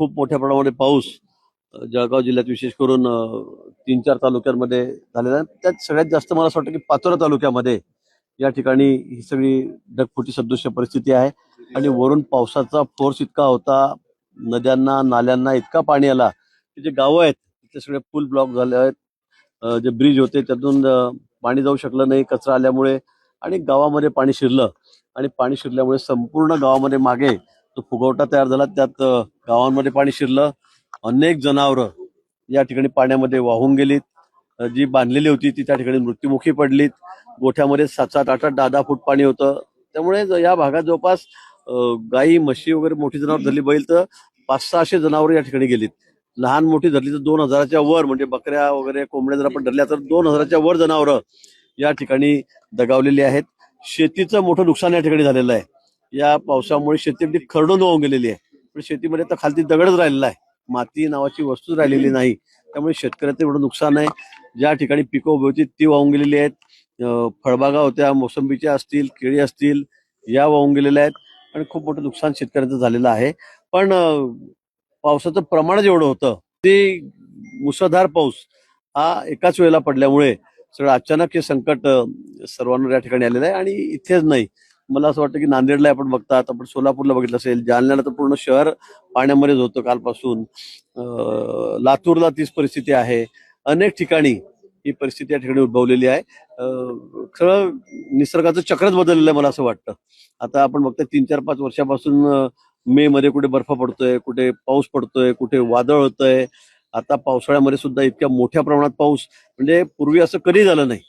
खूप मोठ्या प्रमाणामध्ये पाऊस जळगाव जिल्ह्यात विशेष करून तीन चार तालुक्यांमध्ये झालेला आहे. त्यात सगळ्यात जास्त मला असं वाटतं की पाचोरा तालुक्यामध्ये या ठिकाणी ही सगळी ढगफुटी सदृश्य परिस्थिती आहे. आणि वरून पावसाचा फोर्स इतका होता नद्यांना नाल्यांना इतका पाणी आला की जे गावं आहेत तिथे सगळे पूल ब्लॉक झाले आहेत. जे ब्रिज होते त्यातून पाणी जाऊ शकलं नाही कचरा आल्यामुळे आणि गावामध्ये पाणी शिरलं. आणि पाणी शिरल्यामुळे संपूर्ण गावामध्ये मागे तो फुगवटा तयार झाला. त्यात गावांमध्ये पाणी शिरलं. अनेक जनावरं या ठिकाणी पाण्यामध्ये वाहून गेलीत. जी बांधलेली होती ती त्या ठिकाणी मृत्युमुखी पडलीत. गोठ्यामध्ये सात सात आठ आठ दहा दहा फूट पाणी होतं. त्यामुळे या भागात जवळपास गाई म्हशी वगैरे मोठी जनावर धरली. बैल तर पाच सहाशे जनावर या ठिकाणी गेलीत. लहान मोठी धरली तर दोन हजाराच्या वर म्हणजे बकऱ्या वगैरे कोंबड्या जर आपण धरल्या तर दोन हजाराच्या वर जनावरं या ठिकाणी दगावलेली आहेत. शेतीचं मोठं नुकसान या ठिकाणी झालेलं आहे. या पावसामुळे शेती अगदी खरडून वाहून गेलेली आहे. पण शेतीमध्ये तर खालती दगडच राहिलेला आहे. माती नावाची वस्तूच राहिलेली नाही. त्यामुळे शेतकऱ्याचं एवढं नुकसान आहे. ज्या ठिकाणी पिकं उभी होती ती वाहून गेलेली आहेत. फळबागा होत्या मोसंबीच्या असतील केळी असतील या वाहून गेलेल्या आहेत. आणि खूप मोठं नुकसान शेतकऱ्याचं झालेलं आहे. पण पावसाचं प्रमाण जेवढं होतं ते मुसळधार पाऊस हा एकाच वेळेला पडल्यामुळे सगळं अचानक हे संकट सर्वांवर या ठिकाणी आलेलं आहे. आणि इथेच नाही. मला असं वाटतं की नांदेडला आपण बघतात आपण सोलापूरला बघितलं असेल जालन्याला तर पूर्ण शहर पाण्यामध्येच होतं कालपासून. लातूरला तीच परिस्थिती आहे. अनेक ठिकाणी ही परिस्थिती या ठिकाणी उद्भवलेली आहे. खरं निसर्गाचं चक्रच बदललेलं आहे मला असं वाटतं. आता आपण बघतोय तीन चार पाच वर्षापासून मे मध्ये कुठे बर्फ पडतोय कुठे पाऊस पडतोय कुठे वादळ होतंय. आता पावसाळ्यामध्ये सुद्धा इतक्या मोठ्या प्रमाणात पाऊस म्हणजे पूर्वी असं कधी झालं नाही.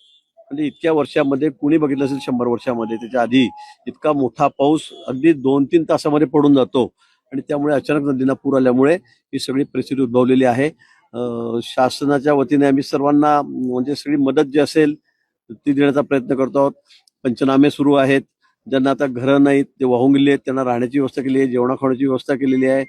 म्हणजे इतक्या वर्षामध्ये कुणी बघितलं असेल शंभर वर्षामध्ये त्याच्या आधी इतका मोठा पाऊस अगदी दोन तीन तासामध्ये पडून जातो. आणि त्यामुळे अचानक नदींना पूर आल्यामुळे ही सगळी परिस्थिती उद्भवलेली आहे. शासनाच्या वतीने आम्ही सर्वांना म्हणजे सगळी मदत जी असेल ती देण्याचा प्रयत्न करतो आहोत. पंचनामे सुरू आहेत. ज्यांना आता घरं नाहीत ते वाहून गेले आहेत त्यांना राहण्याची व्यवस्था केली आहे जेवणा खाण्याची व्यवस्था केलेली आहे.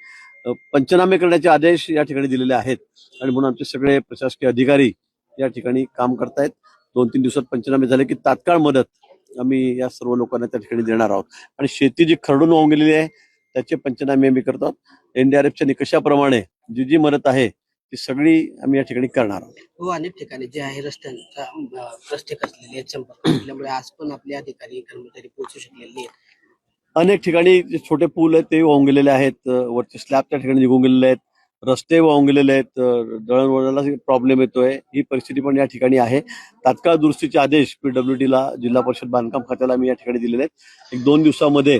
पंचनामे करण्याचे आदेश या ठिकाणी दिलेले आहेत. आणि म्हणून आमचे सगळे प्रशासकीय अधिकारी या ठिकाणी काम करतायत. दोन तीन दिवसात पंचनामे झाले की तात्काळ मदत आम्ही या सर्व लोकांना त्या ठिकाणी देणार आहोत. आणि शेती जी खरडून वाहून गेलेली आहे त्याचे पंचनामे आम्ही करतो एनडीआरएफच्या निकषाप्रमाणे जी जी मदत आहे ती सगळी आम्ही या ठिकाणी करणार आहोत. हो अनेक ठिकाणी जे आहे रस्त्यांचा रस्ते कसलेले आहेत संपर्क असल्यामुळे आज पण आपले अधिकारी कर्मचारी पोहोचू शकलेले नाहीत. अनेक ठिकाणी जे छोटे पूल आहेत ते वाहून गेलेले आहेत. वरचे स्लॅब त्या ठिकाणी निघून गेलेले आहेत. रस्ते वाहून गेलेले आहेत दळणवळणाला प्रॉब्लेम येतोय. ही परिस्थिती पण या ठिकाणी आहे. तात्काळ दुरुस्तीचे आदेश पीडब्ल्यू डीला जिल्हा परिषद बांधकाम खात्याला मी या ठिकाणी दिलेले आहेत. एक दोन दिवसामध्ये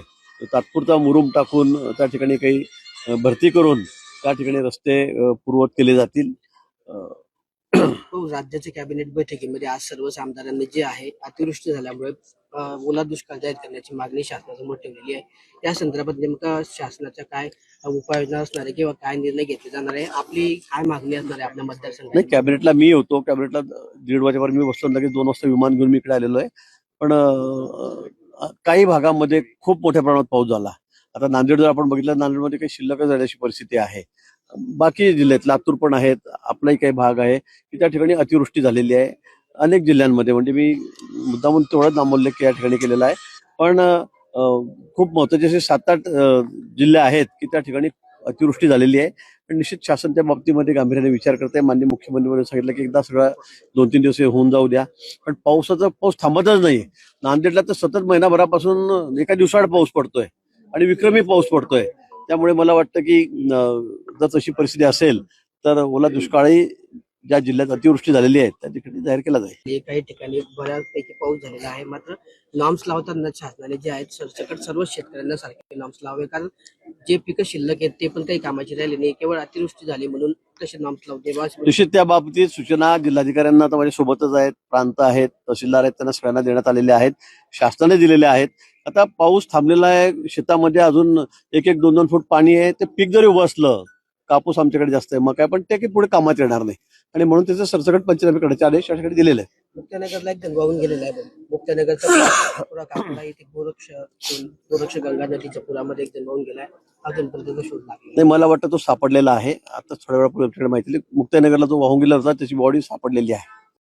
तात्पुरता मुरुम टाकून त्या ठिकाणी काही भरती करून त्या ठिकाणी रस्ते पूर्वत केले जातील. हो, राज्याच्या कॅबिनेट बैठकीमध्ये आज सर्वच आमदारांनी जे आहे अतिवृष्टी झाल्यामुळे ओला दुष्काळ जाहीर करण्याची मागणी शासनासमोर ठेवलेली आहे. या संदर्भात नेमका शासनाच्या काय उपाययोजना असणार आहे किंवा काय निर्णय घेतले जाणार आहे? आपली काय मागणी असणार आहे आपल्या नाही मतदारसंघात कॅबिनेटला मी होतो कॅबिनेटला दीड वाजेपर्यंत मी बसलो. लगेच दोन वाजता विमान घेऊन मी इकडे आलेलो आहे. पण काही भागामध्ये खूप मोठ्या प्रमाणात पाऊस झाला. आता नांदेड जर आपण बघितलं नांदेडमध्ये काही शिल्लकच झाल्याची परिस्थिती आहे. बाकी जिल्ह्यात लातूर पण आहेत. आपलाही काही भाग आहे. की त्या ठिकाणी अतिवृष्टी झालेली आहे. अनेक जिल्ह्यांमध्ये म्हणजे मी मुद्दामून तेवढाच नामोल्लेख या ठिकाणी केलेला आहे. पण खूप महत्त्वाचे असे सात आठ जिल्हे आहेत की त्या ठिकाणी अतिवृष्टी झालेली आहे. पण निश्चित शासन त्या बाबतीमध्ये गांभीर्याने विचार करते. मान्य मुख्यमंत्र्यांनी सांगितलं की एकदा सगळं दोन तीन दिवस होऊन जाऊ द्या. पण पावसाचा पाऊस थांबतच नाही नांदेडला तर सतत महिनाभरापासून एका दिवसाआड पाऊस पडतोय आणि विक्रमी पाऊस पडतोय. त्यामुळे मला वाटतं की जर तशी परिस्थिती असेल तर ओला दुष्काळी ज्या जिल्ह्यात अतिवृष्टी झालेली आहे त्या ठिकाणी जाहीर केला जाईल. काही ठिकाणी बऱ्यापैकी पाऊस झालेला आहे. मात्र नॉर्म्स लावताना शासनाने जे आहेत सरसकट सर्व शेतकऱ्यांना सारखे नॉर्म्स लावावे. कारण जे पिकं शिल्लक आहेत ते पण काही कामाची राहिली नाही. केवळ अतिवृष्टी झाली म्हणून तसे नॉर्म्स लावते निश्चित त्या बाबतीत सूचना जिल्हाधिकाऱ्यांना आता माझ्या सोबतच आहेत. प्रांत आहेत तहसीलदार आहेत त्यांना सगळ्यांना देण्यात आलेल्या आहेत. शासनाने दिलेल्या आहेत. आता पाऊस थांबलेला आहे. शेतामध्ये अजून एक एक दोन दोन फूट पाणी आहे. ते पीक जरी उभं असलं कापूस आमच्याकडे जास्त आहे मग काय पण ते काही पुढे कामात येणार नाही. आणि म्हणून त्याचे सरसकट पंचनामे करण्याचे आदेश ठिकाणी दिलेले आहेत. मुक्तानगरला एक गंगावून गेलेला आहे मुक्तानगरचा पुरा कापला इथे गोरक्ष गोरक्ष गंगा नदीच्या पुरामध्ये एक गंगावून गेलाय. अजूनपर्यंत तो शोध लागला नाही मला वाटतं तो सापडलेला आहे. आता थोड्या वेळापूर्वी आमच्याकडे माहिती दिली. मुक्ताईनगरला जो वाहून गेला होता त्याची बॉडी सापडलेली आहे.